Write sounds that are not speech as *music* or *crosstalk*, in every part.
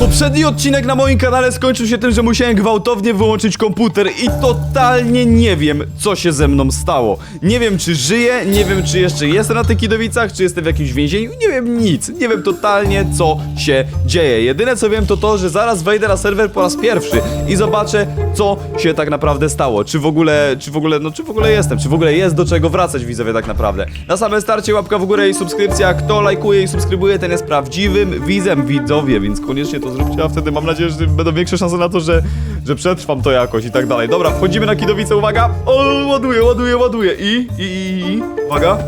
Poprzedni odcinek na moim kanale skończył się tym, że musiałem gwałtownie wyłączyć komputer i totalnie nie wiem, co się ze mną stało. Nie wiem, czy żyję, nie wiem, czy jeszcze jestem na tych kidowicach, czy jestem w jakimś więzieniu, nie wiem nic. Nie wiem totalnie, co się dzieje. Jedyne, co wiem, to to, że zaraz wejdę na serwer po raz pierwszy i zobaczę, co się tak naprawdę stało. Czy w ogóle, czy w ogóle, no czy w ogóle jestem, czy w ogóle jest do czego wracać, widzowie, tak naprawdę. Na samym starcie łapka w górę i subskrypcja. Kto lajkuje i subskrybuje, ten jest prawdziwym widzem, widzowie, więc koniecznie to zróbcie, a wtedy mam nadzieję, że będą większe szanse na to, że, że przetrwam to jakoś i tak dalej. Dobra, wchodzimy na Kidowice, uwaga! O, ładuję, ładuję, ładuję i, i, i, i, uwaga.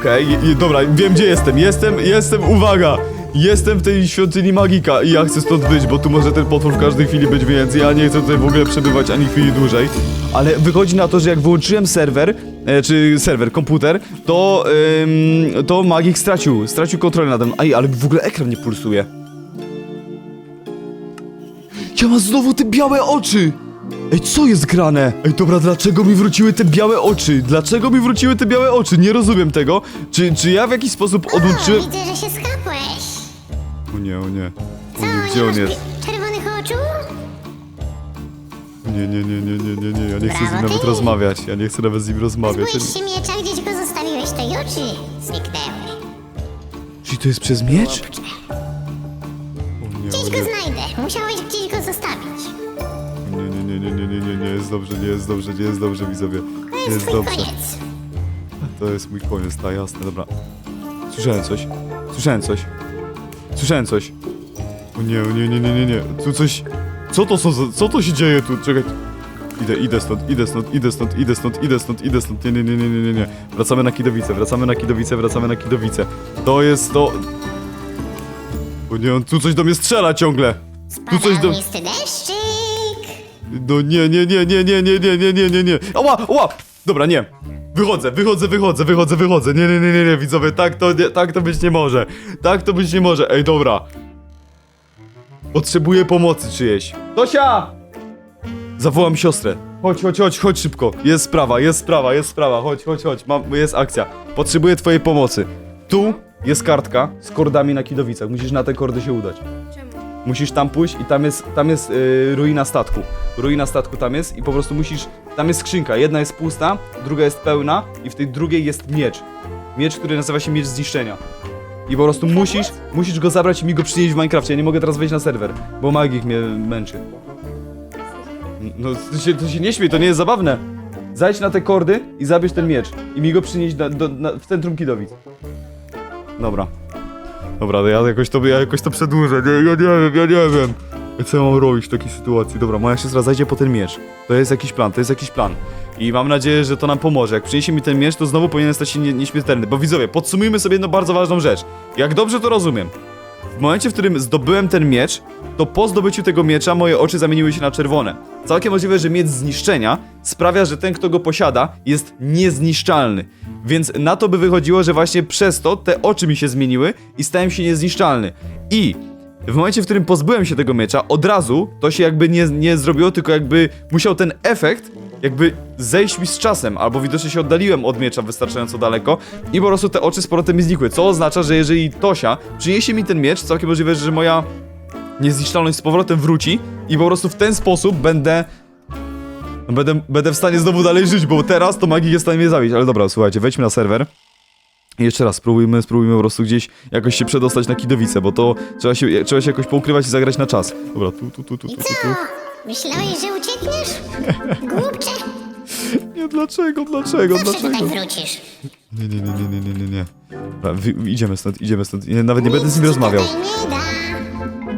Okej, i- dobra, wiem gdzie jestem, jestem, jestem, uwaga! Jestem w tej świątyni magika i ja chcę stąd wyjść, bo tu może ten potwór w każdej chwili być, więc ja nie chcę tutaj w ogóle przebywać ani chwili dłużej. Ale wychodzi na to, że jak wyłączyłem serwer, e, czy serwer, komputer, to, ym, to magik stracił, stracił kontrolę nade mną. Aj, ale w ogóle ekran nie pulsuje. Ja mam znowu te białe oczy! Ej, co jest grane? Ej, dobra, dlaczego mi wróciły te białe oczy? Dlaczego mi wróciły te białe oczy? Nie rozumiem tego. Czy, czy ja w jakiś sposób O, odłączyłem... widzę, że się skapłeś. O nie, o nie. O Co, nie, nie gdzie on masz jest? czerwonych oczu? Nie, nie, nie, nie, nie, nie, nie, ja nie chcę z nim Brawo, nawet ty. rozmawiać. Ja nie chcę nawet z nim rozmawiać. Zbyłeś się miecza, gdzieś go zostawiłeś, to i oczy zniknęły. Czy to jest przez miecz? O nie, Gdzieś o go nie. znajdę. Musiałeś gdzieś go zostawić. Nie, nie, nie, nie, nie, nie, nie, nie jest dobrze, nie jest dobrze, nie jest dobrze, widzowie. To Nie jest jest twój dobrze. koniec. To jest mój koniec, tak, jasne, dobra. Słyszałem coś. Słyszałem coś. Słyszałem coś. O nie, o nie, nie, nie, nie, nie. Tu coś... Co to są za... Co to się dzieje tu? Czekaj. Idę, idę stąd, idę stąd, idę stąd, idę stąd, idę stąd, idę stąd. Nie, nie, nie, nie, nie, nie, nie. Wracamy na Kidowice, wracamy na Kidowice, wracamy na Kidowice. To jest to... O nie, on tu coś do mnie strzela ciągle. Tu coś do... Spadamisty deszczyk. No nie, nie, nie, nie, nie, nie, nie, nie, nie, nie, nie. Ała, ała! Dobra, nie. Wychodzę, wychodzę, wychodzę, wychodzę, wychodzę. Nie, nie, nie, nie, nie, widzowie, tak to, nie, tak to być nie może. Tak to być nie może. Ej, dobra. Potrzebuję pomocy czyjejś. Tosia! Zawołam siostrę. Chodź, chodź, chodź, chodź szybko. Jest sprawa, jest sprawa, jest sprawa. Chodź, chodź, chodź. Mam, jest akcja. Potrzebuję twojej pomocy. Tu jest kartka z kordami na kidowicach. Musisz na te kordy się udać. Musisz tam pójść i tam jest, tam jest yy, ruina statku. Ruina statku tam jest i po prostu musisz. Tam jest skrzynka. Jedna jest pusta, druga jest pełna i w tej drugiej jest miecz. Miecz, który nazywa się miecz zniszczenia. I po prostu musisz, musisz go zabrać i mi go przynieść w Minecrafcie. Ja nie mogę teraz wejść na serwer, bo magik mnie męczy. No to się, to się nie śmiej, to nie jest zabawne. Zajdź na te kordy i zabierz ten miecz. I mi go przynieść na, do, na, w centrum Kidowic. Dobra. Dobra, to ja jakoś to, ja jakoś to przedłużę, nie, ja nie wiem, ja nie wiem. Co ja mam robić w takiej sytuacji? Dobra, moja siostra zajdzie po ten miecz. To jest jakiś plan, to jest jakiś plan. I mam nadzieję, że to nam pomoże. Jak przyniesie mi ten miecz, to znowu powinien stać się nie, nieśmiertelny. Bo widzowie, podsumujmy sobie jedną bardzo ważną rzecz. Jak dobrze to rozumiem, w momencie, w którym zdobyłem ten miecz, to po zdobyciu tego miecza moje oczy zamieniły się na czerwone. Całkiem możliwe, że miecz zniszczenia sprawia, że ten, kto go posiada, jest niezniszczalny. Więc na to by wychodziło, że właśnie przez to te oczy mi się zmieniły i stałem się niezniszczalny. I w momencie, w którym pozbyłem się tego miecza, od razu to się jakby nie, nie zrobiło, tylko jakby musiał ten efekt jakby zejść mi z czasem, albo widocznie się oddaliłem od miecza wystarczająco daleko i po prostu te oczy z powrotem mi znikły, co oznacza, że jeżeli Tosia przyniesie mi ten miecz, całkiem możliwe, że moja niezniszczalność z powrotem wróci i po prostu w ten sposób będę no będę, będę w stanie znowu dalej żyć, bo teraz to magik jest w stanie mnie zabić, ale dobra, słuchajcie, wejdźmy na serwer. I jeszcze raz, spróbujmy, spróbujmy po prostu gdzieś jakoś się przedostać na Kidowicę, bo to trzeba się, trzeba się jakoś poukrywać i zagrać na czas. Dobra, tu, tu, tu, tu, tu, tu, Co? Myślałeś, że uciekniesz? Głupcze. *laughs* Nie, dlaczego, dlaczego, Zawsze dlaczego? tutaj wrócisz. Nie, nie, nie, nie, nie, nie, nie. Dobra, wy, idziemy stąd, idziemy stąd. Nie, nawet nie będę z nim rozmawiał. Tutaj nie da.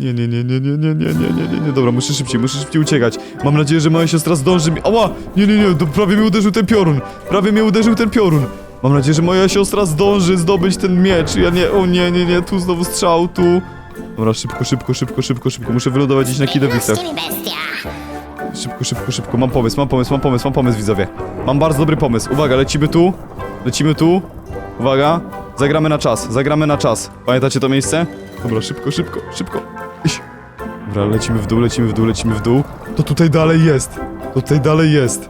Nie, nie, nie, nie, nie, nie, nie, nie, nie, nie, nie, dobra, muszę szybciej, muszę szybciej uciekać. Mam nadzieję, że moja siostra zdąży mi... Ała! Nie, nie, nie, to prawie mnie uderzył ten piorun. Prawie mnie uderzył ten piorun. Mam nadzieję, że moja siostra zdąży zdobyć ten miecz. Ja nie, o nie, nie, nie, tu znowu strzał, tu. Dobra, szybko, szybko, szybko, szybko, szybko. Muszę wylądować gdzieś na kidowicach. Szybko, szybko, szybko. Mam pomysł, mam pomysł, mam pomysł, mam pomysł, widzowie. Mam bardzo dobry pomysł. Uwaga, lecimy tu. Lecimy tu. Uwaga. Zagramy na czas, zagramy na czas. Pamiętacie to miejsce? Dobra, szybko, szybko, szybko. Dobra, lecimy w dół, lecimy w dół, lecimy w dół. To tutaj dalej jest. To tutaj dalej jest.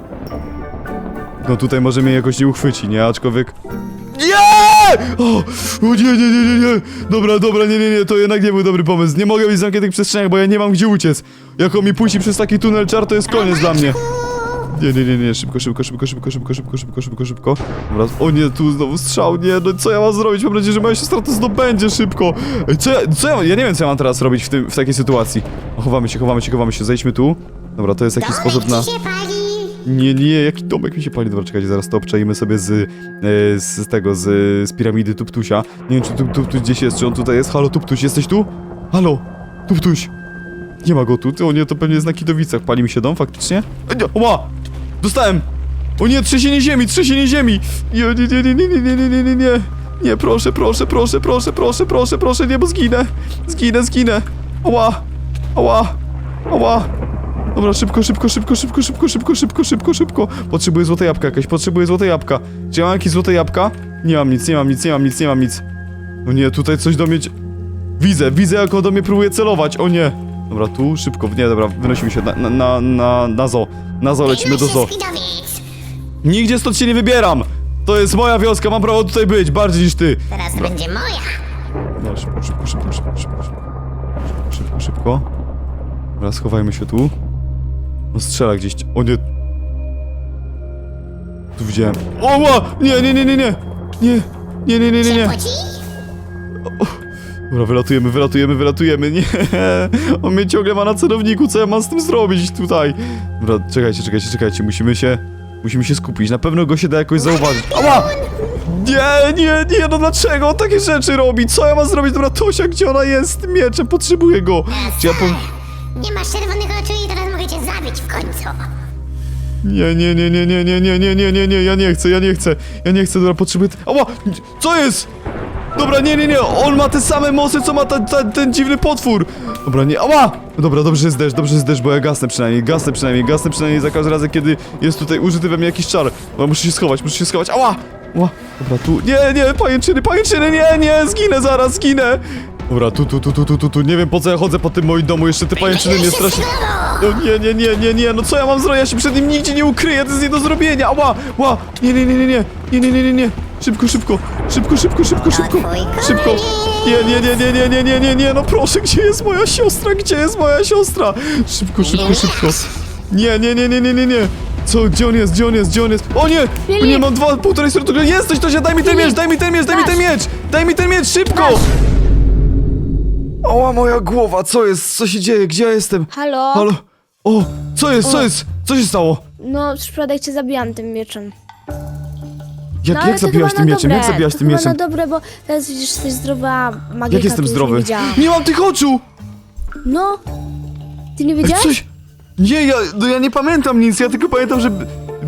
No tutaj może mnie jakoś nie uchwyci, nie? Aczkolwiek... Nie! O, o nie, nie, nie, nie, nie. Dobra, dobra, nie, nie, nie, to jednak nie był dobry pomysł. Nie mogę być w zamkniętych przestrzeniach, bo ja nie mam gdzie uciec. Jak on mi puści przez taki tunel czar, to jest koniec dla mnie. Nie, nie, nie, nie, szybko, szybko, szybko, szybko, szybko, szybko, szybko, szybko, szybko. Dobra, o nie, tu znowu strzał, nie, no co ja mam zrobić? Mam nadzieję, że moja siostra to zdobędzie szybko. Ej, co ja, co ja, ja nie wiem, co ja mam teraz robić w, tym, w takiej sytuacji. O, chowamy się, chowamy się, chowamy się, zejdźmy tu. Dobra, to jest jakiś sposób na... ci się pali. Nie, nie, jaki domek mi się pali. Dobra, czekajcie, zaraz to obczajmy sobie z, e, z tego, z, z piramidy Tuptusia. Nie wiem, czy Tup- Tuptuś gdzieś jest, czy on tutaj jest. Halo, Tuptuś, jesteś tu? Halo, Tuptuś. Nie ma go tu. O nie, to pewnie jest na Kidowicach. Pali mi się dom, faktycznie? E, Ła! Dostałem! O nie, trzęsienie ziemi, trzęsienie ziemi! Nie, nie, nie, nie, nie, nie, nie, nie, nie, nie, nie. Proszę, proszę, proszę, proszę, proszę, proszę, proszę, nie, bo zginę. Zginę, zginę. Ała! Ała! Ała! Dobra, szybko, szybko, szybko, szybko, szybko, szybko, szybko, szybko, szybko. Potrzebuję złote jabłka jakieś, potrzebuję złote jabłka. Czy ja mam jakieś złote jabłka? Nie mam nic, nie mam nic, nie mam nic, nie mam nic. O nie, tutaj coś do mnie... Widzę, widzę jak on do mnie próbuje celować, o nie. Dobra, tu, szybko, nie, dobra, wynosimy się na, na, na, na, na zo. Na zo, lecimy do zo. Nigdzie stąd się nie wybieram! To jest moja wioska, mam prawo tutaj być, bardziej niż ty. Teraz będzie moja. No, szybko, szybko, szybko, szybko, szybko, szybko, szybko, szybko. Dobra, schowajmy się tu. No strzela gdzieś. O nie. Tu widziałem. O, ła! Nie, nie, nie, nie, nie! Nie, nie, nie, nie, nie, nie. Dobra, wylatujemy, wylatujemy, wylatujemy. Nie! *laughs* On mnie ciągle ma na celowniku, co ja mam z tym zrobić tutaj? Dobra, czekajcie, czekajcie, czekajcie. Musimy się... Musimy się skupić. Na pewno go się da jakoś zauważyć. Ała! Nie, nie, nie, no dlaczego on takie rzeczy robi? Co ja mam zrobić? Dobra, Tosia, gdzie ona jest? Mieczem, potrzebuję go. Czy ja po... Nie masz czerwonych oczu i teraz mogę cię zabić w końcu. Nie, nie, nie, nie, nie, nie, nie, nie, nie, nie, nie, ja nie chcę, ja nie chcę. Ja nie chcę, dobra, potrzebuję... Ała! Co jest? Dobra, nie, nie, nie, on ma te same mocy, co ma ta, ta, ten dziwny potwór. Dobra, nie, ała! Dobrze, dobrze jest deszcz, dobrze jest deszcz, bo ja gasnę przynajmniej, gasnę przynajmniej, gasnę przynajmniej za każdym razem, kiedy jest tutaj użyty we mnie jakiś czar. Dobra, muszę się schować, muszę się schować, ała! Ała, dobra, tu, nie, nie, pajęczyny, pajęczyny, nie, nie, zginę zaraz, zginę! Dobra, tu, tu, tu, tu, tu, tu, tu, nie wiem po co ja chodzę po tym moim domu, jeszcze te pajęczyny mnie strasznie... No nie, nie, nie, nie, nie, no co ja mam zrobić? Ja się przed nim nigdzie nie ukryję, to jest nie do zrobienia. Ała, ła, nie, nie, nie, nie, nie, nie, nie, nie, nie, nie. Szybko, szybko, szybko, szybko, szybko, szybko, szybko. Nie, nie, nie, nie, nie, nie, nie, nie, nie, no proszę, gdzie jest moja siostra? Gdzie jest moja siostra? Szybko, szybko, szybko. Nie, nie, nie, nie, nie, nie, nie. Co, gdzie on jest, gdzie on jest, gdzie on jest? O nie, o nie, mam dwa, półtorej serduszka. Jesteś, to się, daj mi ten miecz, daj mi ten miecz, daj mi ten miecz, daj mi ten miecz, szybko. Oła, moja głowa, co jest, co się dzieje, gdzie ja jestem? Halo? Halo? O, co jest, co jest? Co się stało? No, przypadek cię zabijam tym mieczem. Jak, no, ale jak to chyba tym na mieczem? dobre. Jak zabijaś to tym chyba mieczem? na dobre, bo teraz widzisz, jesteś zdrowa magika. Jak jestem zdrowy? Nie. Nie mam tych oczu! no, ty nie wiedziałeś? Coś... Nie, ja, no ja nie pamiętam nic, ja tylko pamiętam, że...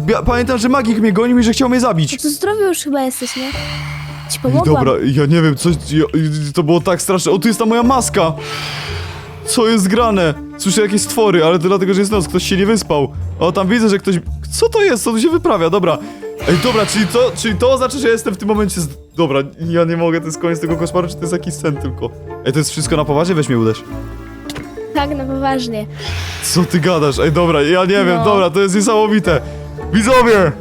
Ja pamiętam, że magik mnie gonił i że chciał mnie zabić. To zdrowy już chyba jesteś, nie? Ci pomogłam. Dobra, ja nie wiem, coś... Ja, to było tak straszne. O, tu jest ta moja maska! Co jest grane? Słyszę jakieś stwory, ale to dlatego, że jest noc, ktoś się nie wyspał. O, tam widzę, że ktoś... Co to jest? Co tu się wyprawia? Dobra. Ej, dobra, czyli to, czyli to oznacza, że jestem w tym momencie z... Dobra, ja nie mogę, to jest koniec tego koszmaru, czy to jest jakiś sen tylko? Ej, to jest wszystko na poważnie? Weź mnie uderz. Tak, na poważnie. Co ty gadasz? Ej, dobra, ja nie wiem, No. dobra, to jest niesamowite. Widzowie!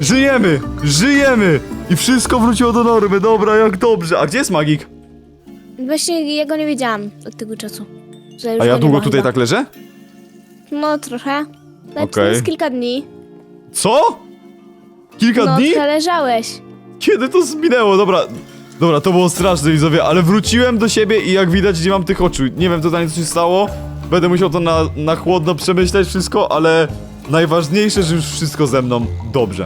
Żyjemy! Żyjemy! I wszystko wróciło do normy, dobra, jak dobrze. A gdzie jest magik? Właśnie ja go nie wiedziałam od tego czasu. Że już A ja nie długo ma tutaj chyba. tak leżę? No, trochę. Nawet Okej. to jest kilka dni. Co? Kilka no, dni? trochę leżałeś. Kiedy to zminęło? Dobra, dobra, to było straszne, widzowie, ale wróciłem do siebie i jak widać nie mam tych oczu. Nie wiem totalnie co się stało. Będę musiał to na, na chłodno przemyśleć wszystko, ale najważniejsze, że już wszystko ze mną dobrze.